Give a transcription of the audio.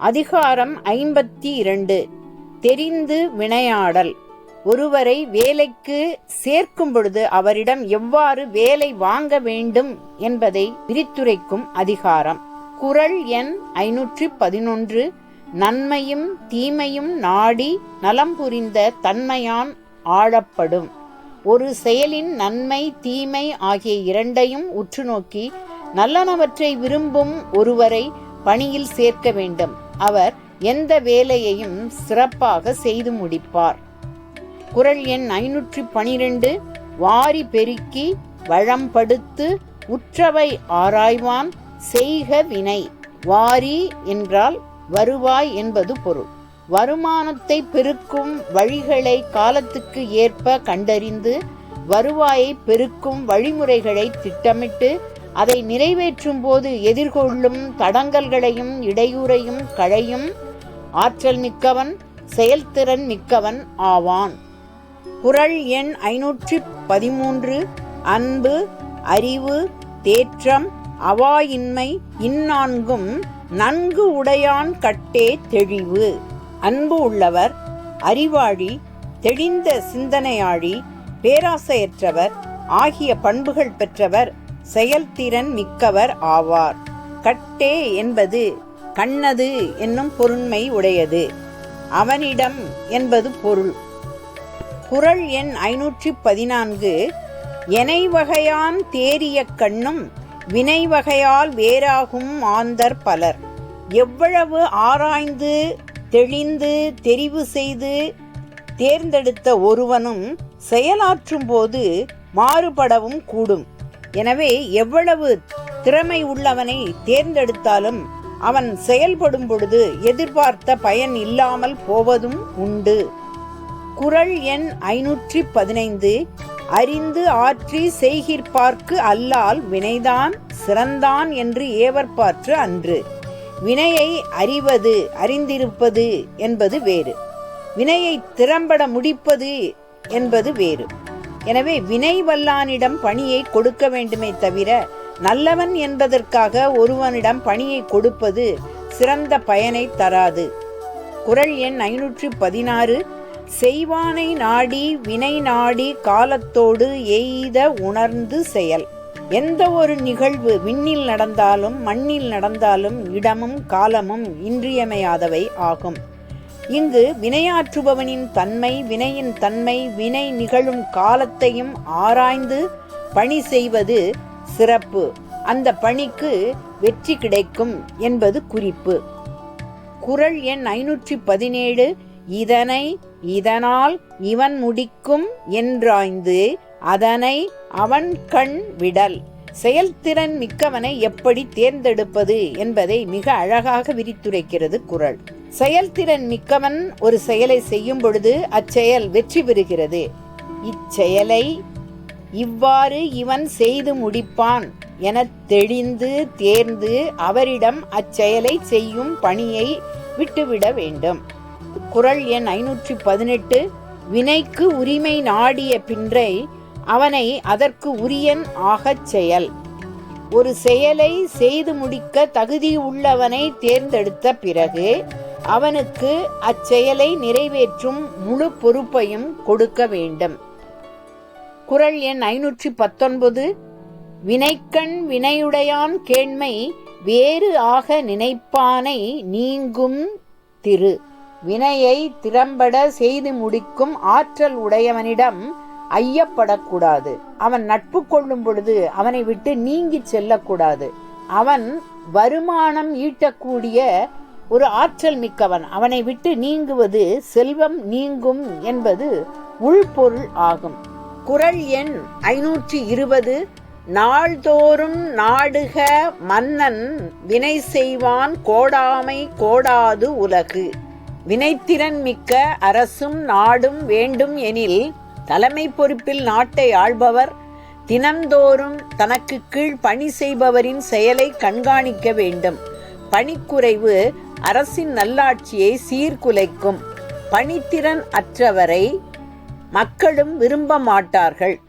அதிகாரம் ஐம்பத்தி இரண்டு. தெரிந்து வினையாடல். ஒருவரை வேலைக்கு சேர்க்கும் பொழுது அவரிடம் எவ்வாறு வேலை வாங்க வேண்டும் என்பதை விரித்துரைக்கும் அதிகாரம். குறள் எண் ஐநூற்றி பதினொன்று. நன்மையும் தீமையும் நாடி நலம் புரிந்த தன்மையான் ஆழப்படும் ஒரு செயலின் நன்மை தீமை ஆகிய இரண்டையும் உற்று நோக்கி நல்லனவற்றை விரும்பும் ஒருவரை பணியில் சேர்க்க வேண்டும். அவர் எந்த வேலையையும் சிறப்பாக செய்து முடிப்பார். குறள் எண் ஐநூற்றி பனிரெண்டு வாரி பெருக்கி வளம்படுத்து உற்றவை ஆராய்வான் செய்க வினை. வாரி என்றால் வருவாய் என்பது பொருள். வருமானத்தை பெருக்கும் வழிகளை காலத்துக்கு ஏற்ப கண்டறிந்து வருவாயை பெருக்கும் வழிமுறைகளை திட்டமிட்டு அதை நிறைவேற்றும் போது எதிர்கொள்ளும் தடங்கல்களையும் இடையூறையும் களையும் ஆற்றல் மிக்கவன் செயல்திறன் மிக்கவன் ஆவான். குரல் எண் ஐநூற்றி பதிமூன்று. அன்பு அறிவு தேற்றம் அவாயின்மை இந்நான்கும் நன்கு உடையான் கட்டே தெளிவு. அன்பு உள்ளவர் அறிவாளி தெளிந்த சிந்தனையாளி பேராசையற்றவர் ஆகிய பண்புகள் பெற்றவர் செயல்திறன் மிக்கவர் ஆவார். கட்டே என்பது கண்ணது என்னும் பொருண்மை உடையது. அவனிடம் என்பது பொருள். குரல் எண் ஐநூற்றி பதினான்கு எனை வகையான் தேறிய கண்ணும் வினை வகையால் வேறாகும் ஆந்தர் பலர். எவ்வளவு ஆராய்ந்து தெளிந்து தெரிவு செய்து தேர்ந்தெடுத்த ஒருவனும் செயலாற்றும் போது மாறுபடவும் கூடும். எனவே எவ்வளவு திறமை உள்ளவனை தேர்ந்தெடுத்தாலும் அவன் செயல்படும் பொழுது எதிர்பார்த்த பயன் இல்லாமல் போவதும் உண்டு. குறள் எண் ஐநூற்றி பதினைந்து அறிந்து ஆற்றி செய்கிற்பார்க்கு அல்லால் வினைதான் சிறந்தான் என்று ஏவற்பாற்று அன்று. வினையை அறிவது அறிந்திருப்பது என்பது வேறு. வினையை திறம்பட முடிப்பது என்பது வேறு. எனவே வினை வல்லானிடம் பணியை கொடுக்க வேண்டுமே தவிர நல்லவன் என்பதற்காக ஒருவனிடம் பணியை கொடுப்பது சிறந்த பயனை தராது. குறள் எண் ஐநூற்றி பதினாறு செய்வானை நாடி வினை நாடி காலத்தோடு எய்த உணர்ந்து செயல். எந்த ஒரு நிகழ்வு விண்ணில் நடந்தாலும் மண்ணில் நடந்தாலும் இடமும் காலமும் இன்றியமையாதவை ஆகும். இங்கு வினையாற்றுபவனின் தன்மை வினையின் தன்மை வினை நிகழும் காலத்தையும் ஆராய்ந்து பணி செய்வது சிறப்பு. அந்த பணிக்கு வெற்றி கிடைக்கும் என்பது குறிப்பு. குறள் எண் ஐநூற்றி பதினேழு இதனை இதனால் இவன் முடிக்கும் என்றாய்ந்து அதனை அவன் கண் விடல். செயல்திறன் மிக்கவனை எப்படி தேர்ந்தெடுப்பது என்பதை மிக அழகாக விரித்துரைக்கிறது குறள் செயல்திறன் மிக்கவன் ஒரு செயலை செய்யும் பொழுது அச்செயல் வெற்றி பெறுகிறது. இச்செயலை இவ்வாறு இவன் செய்து முடிப்பான் என தெளிந்து தேர்ந்து அவரிடம் அச்செயலை செய்யும் பணியை விட்டுவிட வேண்டும். குரல் எண் ஐநூற்றி பதினெட்டு வினைக்கு உரிமை நாடிய பின்றை அவனை அதற்கு உரியன் ஆகச் செயல். ஒரு செயலை செய்து முடிக்க தகுதி உள்ளவனை தேர்ந்தெடுத்த பிறகு அவனுக்கு அச்செயலை நிறைவேற்றும் முழு பொறுப்பையும் கொடுக்க வேண்டும். குறள் எண் ஐநூற்றி பத்தொன்பது வினைக்கண் வினையுடையான் கேண்மை வேறு ஆக நினைப்பானை நீங்கும் திரு. வினையை திறம்பட செய்து முடிக்கும் ஆற்றல் உடையவனிடம் ஐயப்படக்கூடாது. அவன் நட்பு கொள்ளும் பொழுது அவனை விட்டு நீங்கி செல்லக்கூடாது. அவன் வருமானம் ஈட்டக்கூடிய ஒரு ஆற்றல் மிக்கவன். அவனை விட்டு நீங்குவது செல்வம் நீங்கும் என்பது உள்பொருள் ஆகும். குறள் எண் ஐநூற்றி இருபது நாள்தோறும் நாடுக மன்னன் வினை செய்வான் கோடாமை கோடாது உலகு. வினைத்திறன் மிக்க அரசும் நாடும் வேண்டும் எனில் தலைமை பொறுப்பில் நாட்டை ஆள்பவர். தினந்தோறும் தனக்கு கீழ் பணி செய்பவரின் செயலை கண்காணிக்க வேண்டும். பணிக்குறைவு அரசின் நல்லாட்சியை சீர்குலைக்கும் பணித்திறன் அற்றவரை மக்களும் விரும்ப மாட்டார்கள்.